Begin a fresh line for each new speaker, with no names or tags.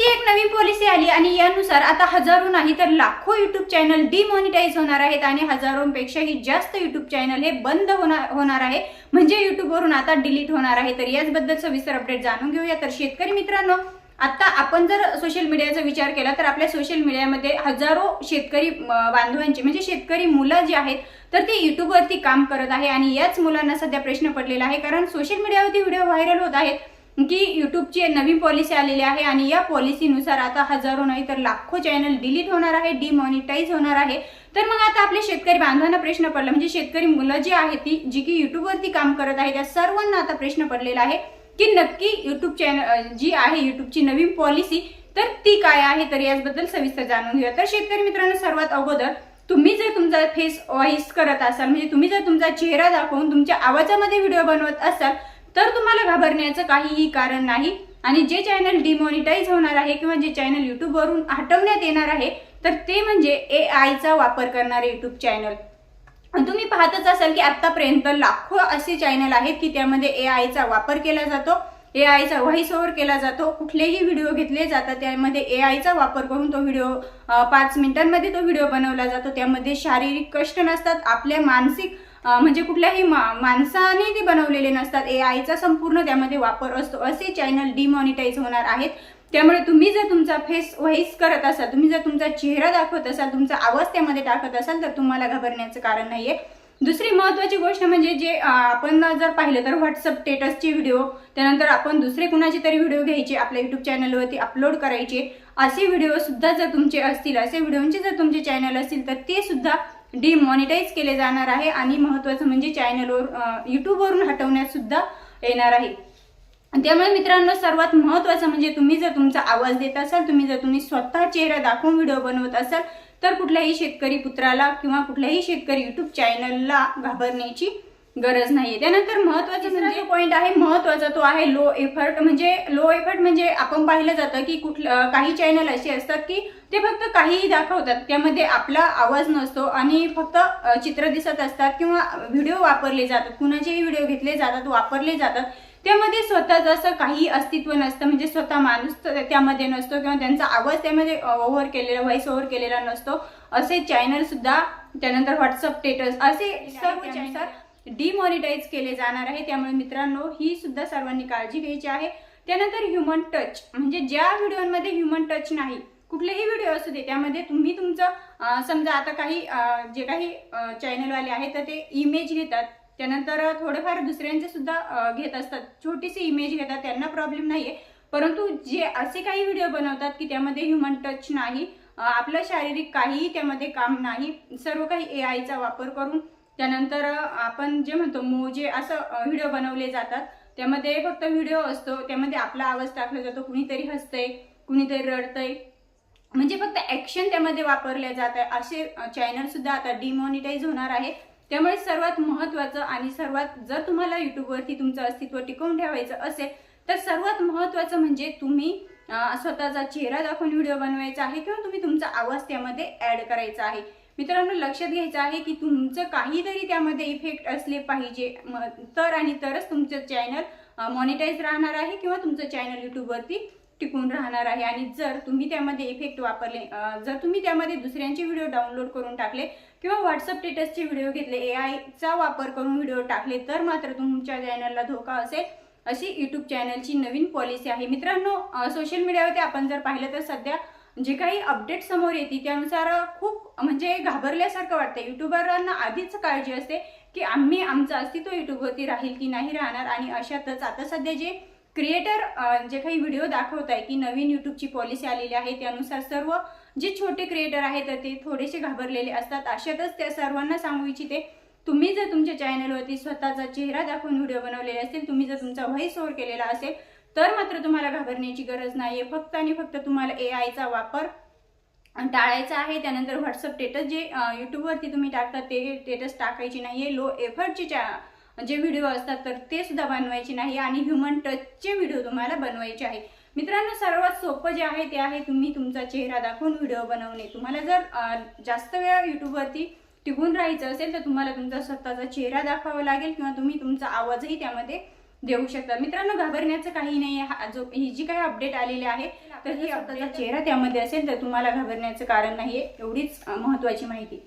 युट्यूबची एक नवीन पॉलिसी आली आणि यानुसार आता हजारो नाही तर लाखो युट्यूब चॅनल डिमॉनिटाईज होणार आहेत आणि हजारोंपेक्षाही जास्त युट्यूब चॅनल हे बंद होणार होणार आहे. म्हणजे युट्यूबवरून आता डिलीट होणार आहे. तर याचबद्दल सविस्तर अपडेट जाणून घेऊया. तर शेतकरी मित्रांनो आता आपण जर सोशल मीडियाचा विचार केला तर आपल्या सोशल मीडियामध्ये हजारो शेतकरी बांधवांची म्हणजे शेतकरी मुलं जी आहेत तर ते युट्यूबवरती काम करत आहे. आणि याच मुलांना सध्या प्रश्न पडलेला आहे. कारण सोशल मीडियावरती व्हिडिओ व्हायरल होत आहेत. की यूट्यूबची नवीन पॉलिसी आलेली आहे आणि या पॉलिसीनुसार आता हजारो नाही तर लाखो चॅनल डिलीट होणार आहे डिमॉनिटाईज होणार आहे. तर मग आता आपले शेतकरी बांधवांना प्रश्न पडला. म्हणजे शेतकरी मुलं जी आहेत ती जी की युट्यूबवरती काम करत आहे त्या सर्वांना आता प्रश्न पडलेला आहे की नक्की युट्यूब चॅनल जी आहे युट्यूबची नवीन पॉलिसी तर ती काय आहे? तर याचबद्दल सविस्तर जाणून घेऊया. तर शेतकरी मित्रांनो सर्वात अगोदर तुम्ही जर तुमचा फेस वॉइस करत असाल म्हणजे तुम्ही जर तुमचा चेहरा दाखवून तुमच्या आवाजामध्ये व्हिडिओ बनवत असाल तर तुम्हाला घाबरण्याचं काहीही कारण नाही. आणि जे चॅनल डिमॉनिटाईज होणार आहे किंवा जे चॅनल युट्यूबवरून हटवण्यात येणार आहे तर ते म्हणजे ए आयचा वापर करणारे युट्यूब चॅनल तुम्ही पाहतच असाल की आतापर्यंत लाखो असे चॅनल आहेत की त्यामध्ये ए आयचा वापर केला जातो ए आयचा व्हॉइस ओव्हर केला जातो. कुठलेही व्हिडिओ घेतले जातात त्यामध्ये ए आयचा वापर करून तो व्हिडिओ पाच मिनिटांमध्ये तो व्हिडिओ बनवला जातो. त्यामध्ये शारीरिक कष्ट नसतात आपल्या मानसिक म्हणजे कुठल्याही मा- माणसाने ते बनवलेले नसतात. ए आयचा संपूर्ण त्यामध्ये वापर असतो. असे चॅनल डिमॉनिटाईज होणार आहेत. त्यामुळे तुम्ही जर तुमचा फेस व्हॉइस करत असाल तुम्ही जर तुमचा चेहरा दाखवत असाल तुमचा आवाज त्यामध्ये टाकत असाल तर तुम्हाला घाबरण्याचं कारण नाहीये. दुसरी महत्वाची गोष्ट म्हणजे जे आपण जर पाहिलं तर व्हॉट्सअप स्टेटसचे व्हिडिओ त्यानंतर आपण दुसरे कुणाचे तरी व्हिडिओ घ्यायचे आपल्या युट्यूब चॅनलवरती अपलोड करायचे. असे व्हिडिओ सुद्धा जर तुमचे असतील असे व्हिडिओचे जर तुमचे चॅनल असतील तर ते सुद्धा डिमॉनिटाईज केले जाणार आहे आणि महत्वाचं म्हणजे चॅनलवर युट्यूबवरून हटवण्यात सुद्धा येणार आहे. त्यामुळे मित्रांनो सर्वात महत्वाचं म्हणजे तुम्ही जर तुमचा आवाज देत असाल तुम्ही जर तुम्ही स्वतः चेहरा दाखवून व्हिडिओ बनवत असाल तर कुठल्याही शेतकरी पुत्राला किंवा कुठल्याही शेतकरी युट्यूब चॅनलला घाबरण्याची गरज नाहीये. त्यानंतर महत्त्वाचा म्हणजे पॉईंट आहे महत्त्वाचा तो आहे लो एफर्ट म्हणजे लो एफर्ट म्हणजे आपण पाहिलं जातं की कुठलं काही चॅनल असे असतात की ते फक्त काहीही दाखवतात. त्यामध्ये आपला आवाज नसतो आणि फक्त चित्र दिसत असतात किंवा व्हिडिओ वापरले जातात. कुणाचेही व्हिडिओ घेतले जातात वापरले जातात. त्यामध्ये स्वतःच असं काही अस्तित्व नसतं. म्हणजे स्वतः माणूस त्यामध्ये नसतो किंवा त्यांचा आवाज त्यामध्ये ओव्हर केलेला व्हॉइस ओव्हर केलेला नसतो. असे चॅनल सुद्धा त्यानंतर व्हॉट्सअप स्टेटस असे सर्व चॅनल डिमॉनिटाईज केले जाणार आहे. त्यामुळे मित्रांनो ही सुद्धा सर्वांनी काळजी घ्यायची आहे. त्यानंतर ह्युमन टच म्हणजे ज्या व्हिडिओमध्ये ह्युमन टच नाही कुठलेही व्हिडिओ असू दे त्यामध्ये तुम्ही तुमचं समजा आता काही जे काही चॅनलवाले आहेत तर ते इमेज घेतात. त्यानंतर थोडेफार दुसऱ्यांचे सुद्धा घेत असतात. छोटीशी इमेज घेतात त्यांना प्रॉब्लेम नाहीये. परंतु जे असे काही व्हिडिओ बनवतात की त्यामध्ये ह्युमन टच नाही आपलं शारीरिक काहीही त्यामध्ये काम नाही सर्व काही ए आयचा वापर करून त्यानंतर आपण जे म्हणतो मोजे असं व्हिडिओ बनवले जातात त्यामध्ये फक्त व्हिडिओ असतो त्यामध्ये आपला आवाज टाकला जातो कुणीतरी हसतंय कुणीतरी रडतंय. म्हणजे फक्त ॲक्शन त्यामध्ये वापरले जात आहे. असे चॅनलसुद्धा आता डिमॉनिटाईज होणार आहे त्यामुळे सर्वात महत्वाचं आणि सर्वात जर तुम्हाला युट्यूबवरती तुमचं अस्तित्व टिकवून ठेवायचं असेल तर सर्वात महत्वाचं म्हणजे तुम्ही स्वतःचा चेहरा दाखवून व्हिडिओ बनवायचा आहे किंवा तुम्ही तुमचा आवाज त्यामध्ये ॲड करायचा आहे. मित्रांनो लक्षात घ्यायचं आहे की तुमचं काहीतरी त्यामध्ये इफेक्ट असले पाहिजे. तर आणि तरच तुमचं चॅनल मॉनिटाईज राहणार आहे किंवा तुमचं चॅनल यूट्यूबवरती टिकून राहणार आहे. आणि जर तुम्ही त्यामध्ये इफेक्ट वापरले जर तुम्ही त्यामध्ये दुसऱ्यांचे व्हिडिओ डाउनलोड करून टाकले किंवा व्हॉट्सअप स्टेटसचे व्हिडिओ घेतले ए आयचा वापर करून व्हिडिओ टाकले तर मात्र तुमच्या चॅनलला धोका असेल अशी यूट्यूब चॅनलची नवीन पॉलिसी आहे. मित्रांनो सोशल मीडियावरती आपण जर पाहिलं तर सध्या जे काही अपडेट समोर येते त्यानुसार खूप म्हणजे घाबरल्यासारखं वाटतं युट्यूबरांना आधीच काळजी असते की आम्ही आमचं अस्तित्व युट्यूबवरती राहील की नाही राहणार आणि अशातच आता सध्या जे क्रिएटर जे काही व्हिडिओ दाखवत आहे की नवीन युट्यूबची पॉलिसी आलेली आहे त्यानुसार सर्व जे छोटे क्रिएटर आहेत तर ते थोडेसे घाबरलेले असतात. अशातच त्या सर्वांना सांगू इच्छिते तुम्ही जर तुमच्या चॅनलवरती स्वतःचा चेहरा दाखवून व्हिडिओ बनवलेले असतील तुम्ही जर तुमचा व्हॉइस ओव्हर केलेला असेल तर मात्र तुम्हाला घाबरण्याची गरज नाहीये. फक्त आणि फक्त तुम्हाला ए आयचा वापर टाळायचा आहे. त्यानंतर व्हॉट्सअप स्टेटस जे यूट्यूबवरती तुम्ही टाकता ते स्टेटस टाकायची आहे लो एफर्टचे ज्या जे व्हिडिओ असतात तर ते सुद्धा बनवायचे नाही आणि ह्युमन टचचे व्हिडिओ तुम्हाला बनवायचे आहे. मित्रांनो सर्वात सोपं जे आहे ते आहे तुम्ही तुमचा चेहरा दाखवून व्हिडिओ बनवणे. तुम्हाला जर जास्त वेळा यूट्यूबवरती टिकून राहायचं असेल तर तुम्हाला तुमचा स्वतःचा चेहरा दाखवावा लागेल किंवा तुम्ही तुमचा आवाजही त्यामध्ये देऊ शकता मित्रांनो घाबरण्याचं काही नाही हा जो ही जी काही अपडेट आलेली आहे तर ही स्वतःचा चेहरा त्यामध्ये असेल तर तुम्हाला घाबरण्याचं कारण नाहीये. एवढीच अं, महत्वाची माहिती.